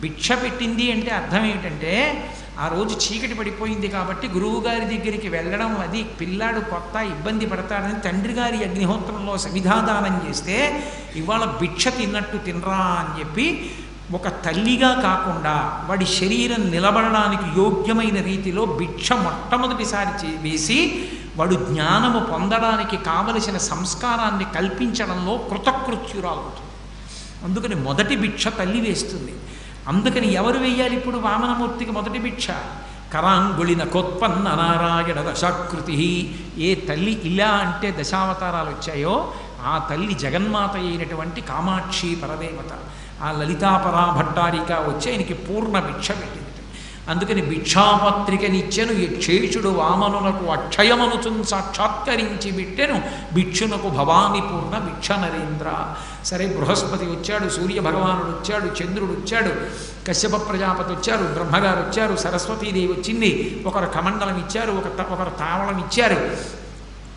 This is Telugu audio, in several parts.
భిక్ష పెట్టింది అంటే అర్థం ఏమిటంటే ఆ రోజు చీకటి పడిపోయింది కాబట్టి గురువు గారి దగ్గరికి వెళ్ళడం అది పిల్లాడు కొత్త ఇబ్బంది పడతాడని తండ్రి గారి అగ్నిహోత్రంలో సమిధాదానం చేస్తే ఇవాళ భిక్ష తిన్నట్టు తినరా అని చెప్పి ఒక తల్లిగా కాకుండా వాడి శరీరం నిలబడడానికి యోగ్యమైన రీతిలో భిక్ష మొట్టమొదటిసారి చే- వేసి వాడు జ్ఞానము పొందడానికి కావలసిన సంస్కారాన్ని కల్పించడంలో కృతకృత్యురాలవుతుంది. అందుకని మొదటి భిక్ష తల్లి వేస్తుంది. అందుకని ఎవరు వేయాలి ఇప్పుడు వామనమూర్తికి మొదటి భిక్ష? కరాంగుళిన కొత్పన్న నారాయణ దశాకృతి. ఏ తల్లి ఇలా అంటే దశావతారాలు వచ్చాయో ఆ తల్లి జగన్మాత అయినటువంటి కామాక్షి పరదేవత. ఆ లలితాపరా భట్టారిక వచ్చి ఆయనకి పూర్ణ భిక్ష పెట్టి అందుకని భిక్షాపత్రికనిచ్చెను యక్షేషుడు వామనులకు అక్షయమనుచున్ సాక్షాత్కరించి బిట్టెను. భిక్షునకు భవాని పూర్ణ భిక్ష నరేంద్ర. సరే బృహస్పతి వచ్చాడు సూర్య భగవానుడు వచ్చాడు చంద్రుడు వచ్చాడు కశ్యప ప్రజాపతి వచ్చారు బ్రహ్మగారు వచ్చారు సరస్వతీదేవి వచ్చింది ఒకరు కమండలం ఇచ్చారు ఒక ఒకరు తావళం ఇచ్చారు.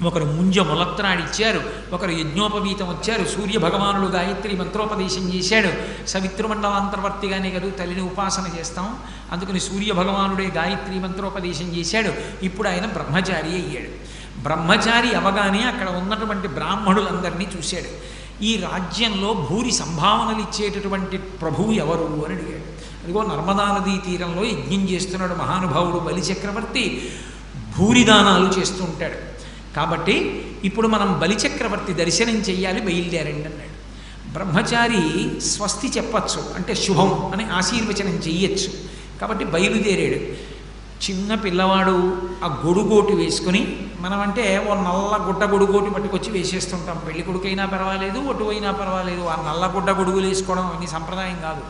ఒకరు ముంజ ములత్రాడు ఇచ్చారు ఒకరు యజ్ఞోపవీతం వచ్చారు సూర్య భగవానుడు గాయత్రి మంత్రోపదేశం చేశాడు. సవితృమండలాంతర్వర్తిగానే కదా తల్లిని ఉపాసన చేస్తాం. అందుకని సూర్య భగవానుడే గాయత్రి మంత్రోపదేశం చేశాడు. ఇప్పుడు ఆయన బ్రహ్మచారి అయ్యాడు. బ్రహ్మచారి అవగానే అక్కడ ఉన్నటువంటి బ్రాహ్మణులందరినీ చూశాడు. ఈ రాజ్యంలో భూరి సంభావనలు ఇచ్చేటటువంటి ప్రభువు ఎవరు అని అడిగాడు. అదిగో నర్మదా నదీ తీరంలో యజ్ఞం చేస్తున్నాడు మహానుభావుడు బలిచక్రవర్తి. భూరిదానాలు చేస్తూ ఉంటాడు. కాబట్టి ఇప్పుడు మనం బలిచక్రవర్తి దర్శనం చెయ్యాలి బయలుదేరండి అన్నాడు. బ్రహ్మచారి స్వస్తి చెప్పచ్చు అంటే శుభం అని ఆశీర్వచనం చెయ్యొచ్చు. కాబట్టి బయలుదేరాడు. చిన్న పిల్లవాడు ఆ గొడుగోటు వేసుకుని మనం అంటే ఓ నల్ల గుడ్డ గొడుగోటు పట్టుకొచ్చి వేసేస్తుంటాం. పెళ్ళి కొడుకైనా పర్వాలేదు ఒటు అయినా పర్వాలేదు. ఆ నల్ల గుడ్డ గొడుగులు వేసుకోవడం అన్ని సంప్రదాయం కాదు.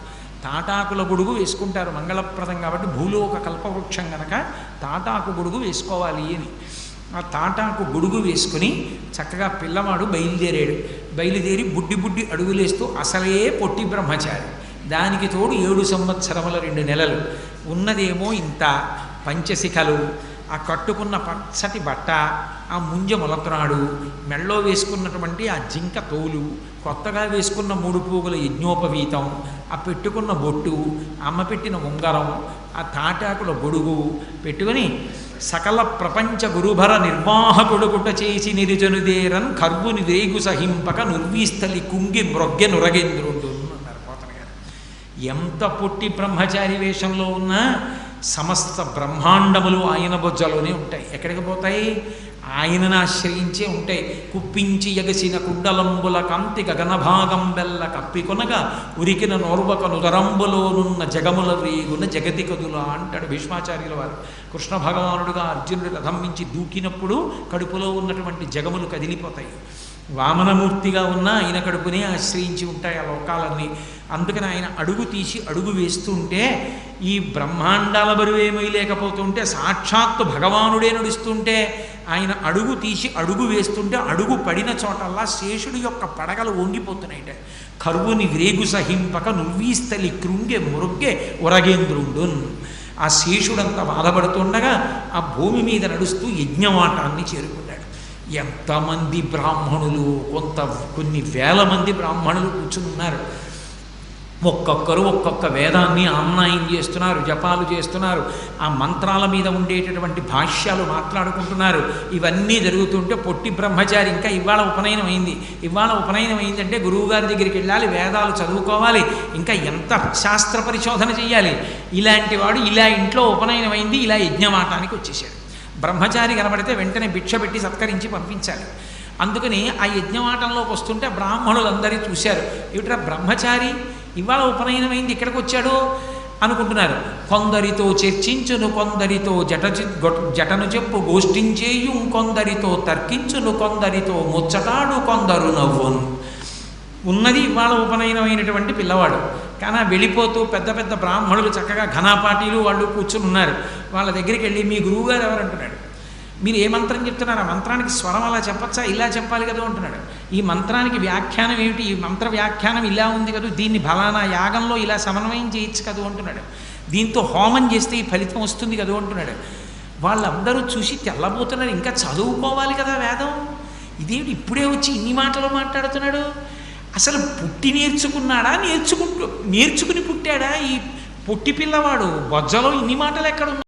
తాటాకుల గొడుగు వేసుకుంటారు మంగళప్రదం కాబట్టి భూలోక కల్పవృక్షం కనుక తాటాకు గొడుగు వేసుకోవాలి అని. ఆ తాటాకు గొడుగు వేసుకుని చక్కగా పిల్లవాడు బయలుదేరాడు. బయలుదేరి బుడ్డి బుడ్డి అడుగులేస్తూ అసలే పొట్టి బ్రహ్మచారి. దానికి తోడు ఏడు సంవత్సరముల రెండు నెలలు. ఉన్నదేమో ఇంత పంచశిఖలు ఆ కట్టుకున్న పచ్చటి బట్ట ఆ ముంజ మొలత్రాడు మెళ్ళో వేసుకున్నటువంటి ఆ జింక తోలు కొత్తగా వేసుకున్న మూడు పూగుల యజ్ఞోపవీతం ఆ పెట్టుకున్న బొట్టు అమ్మ పెట్టిన ఉంగరం ఆ తాటాకుల గొడుగు పెట్టుకొని సకల ప్రపంచ గురుభర నిర్వాహకుడుగుట చేసి నిరుజనుదేరన్ కర్బుని వేగు సహింపక నుర్వీస్థలి కుంగి మ్రొగ్గె నురగేంద్రుడు అన్నారు పోతన గారు. ఎంత పొట్టి బ్రహ్మచారి వేషంలో ఉన్నా సమస్త బ్రహ్మాండములు ఆయన బొజ్జలోనే ఉంటాయి. ఎక్కడికి పోతాయి? ఆయనను ఆశ్రయించే ఉంటాయి. కుప్పించి ఎగసిన కుండలంబుల కంతి గగనభాగం బెల్ల కప్పికొనగా ఉరికిన నోర్వక నుదరంబులోనున్న జగముల రేగున జగతి కదులా అంటాడు భీష్మాచార్యుల వారు. కృష్ణ భగవానుడుగా అర్జునుడు రథం మించి దూకినప్పుడు కడుపులో ఉన్నటువంటి జగములు కదిలిపోతాయి. వామనమూర్తిగా ఉన్న ఆయన కడుపునే ఆశ్రయించి ఉంటాయి ఆ లోకాలన్నీ. అందుకని ఆయన అడుగు తీసి అడుగు వేస్తుంటే ఈ బ్రహ్మాండాల బరువేమీ లేకపోతుంటే సాక్షాత్తు భగవానుడే నడుస్తుంటే ఆయన అడుగు తీసి అడుగు వేస్తుంటే అడుగు పడిన చోటల్లా శేషుడి యొక్క పడగలు వంగిపోతున్నాయిట. కరువుని వ్రేగు సహింపక నువ్వీస్తలి కృంగె మురుగ్గే ఉరగేంద్రుండు ఆ శేషుడంత బాధపడుతుండగా ఆ భూమి మీద నడుస్తూ యజ్ఞవాటాన్ని చేరుకున్నాడు ఎంతమంది బ్రాహ్మణులు కొంత కొన్ని వేల మంది బ్రాహ్మణులు కూర్చుని ఉన్నారు. ఒక్కొక్కరు ఒక్కొక్క వేదాన్ని ఆమ్నాయం చేస్తున్నారు జపాలు చేస్తున్నారు. ఆ మంత్రాల మీద ఉండేటటువంటి భాష్యాలు మాట్లాడుకుంటున్నారు. ఇవన్నీ జరుగుతుంటే పొట్టి బ్రహ్మచారి ఇంకా ఇవాళ ఉపనయనం అయింది ఇవాళ ఉపనయనం అయిందంటే గురువుగారి దగ్గరికి వెళ్ళాలి వేదాలు చదువుకోవాలి ఇంకా ఎంత శాస్త్ర పరిశోధన చేయాలి? ఇలాంటి వాడు ఇలా ఇంట్లో ఉపనయనం అయింది ఇలా యజ్ఞమాటానికి వచ్చేసాడు బ్రహ్మచారి కనబడితే వెంటనే భిక్ష పెట్టి సత్కరించి పంపించాలి. అందుకని ఆ యజ్ఞమాటంలోకి వస్తుంటే బ్రాహ్మణులందరూ చూశారు. ఏమిట్రా బ్రహ్మచారి? ఇవాళ ఉపనయనమైంది ఇక్కడికి వచ్చాడు? అనుకుంటున్నారు. కొందరితో చర్చించును కొందరితో జట జటను చెప్పు గోష్ఠించేయు కొందరితో తర్కించును కొందరితో ముచ్చటాడు కొందరు నవ్వును. ఉన్నది ఇవాళ ఉపనయనమైనటువంటి పిల్లవాడు. కానీ వెళ్ళిపోతూ పెద్ద పెద్ద బ్రాహ్మణులు చక్కగా ఘనాపాటీలు వాళ్ళు కూర్చుని ఉన్నారు. వాళ్ళ దగ్గరికి వెళ్ళి మీ గురువుగారు ఎవరంటున్నాడు మీరు ఏ మంత్రం చెప్తున్నారు? ఆ మంత్రానికి స్వరం అలా చెప్పచ్చా? ఇలా చెప్పాలి కదా అంటున్నాడు. ఈ మంత్రానికి వ్యాఖ్యానం ఏమిటి? ఈ మంత్ర వ్యాఖ్యానం ఇలా ఉంది కదా దీన్ని బలానా యాగంలో ఇలా సమన్వయం చేయొచ్చు కదా అంటున్నాడు. దీంతో హోమం చేస్తే ఈ ఫలితం వస్తుంది కదా అంటున్నాడు. వాళ్ళందరూ చూసి తెల్లబోతున్నారు. ఇంకా చదువుకోవాలి కదా వేదం. ఇదేమిటి ఇప్పుడే వచ్చి ఇన్ని మాటలు మాట్లాడుతున్నాడు? అసలు పుట్టి నేర్చుకున్నాడా? నేర్చుకుంటూ నేర్చుకుని పుట్టాడా? ఈ పొట్టి పిల్లవాడు బొజ్జలో ఇన్ని మాటలు ఎక్కడున్నాయి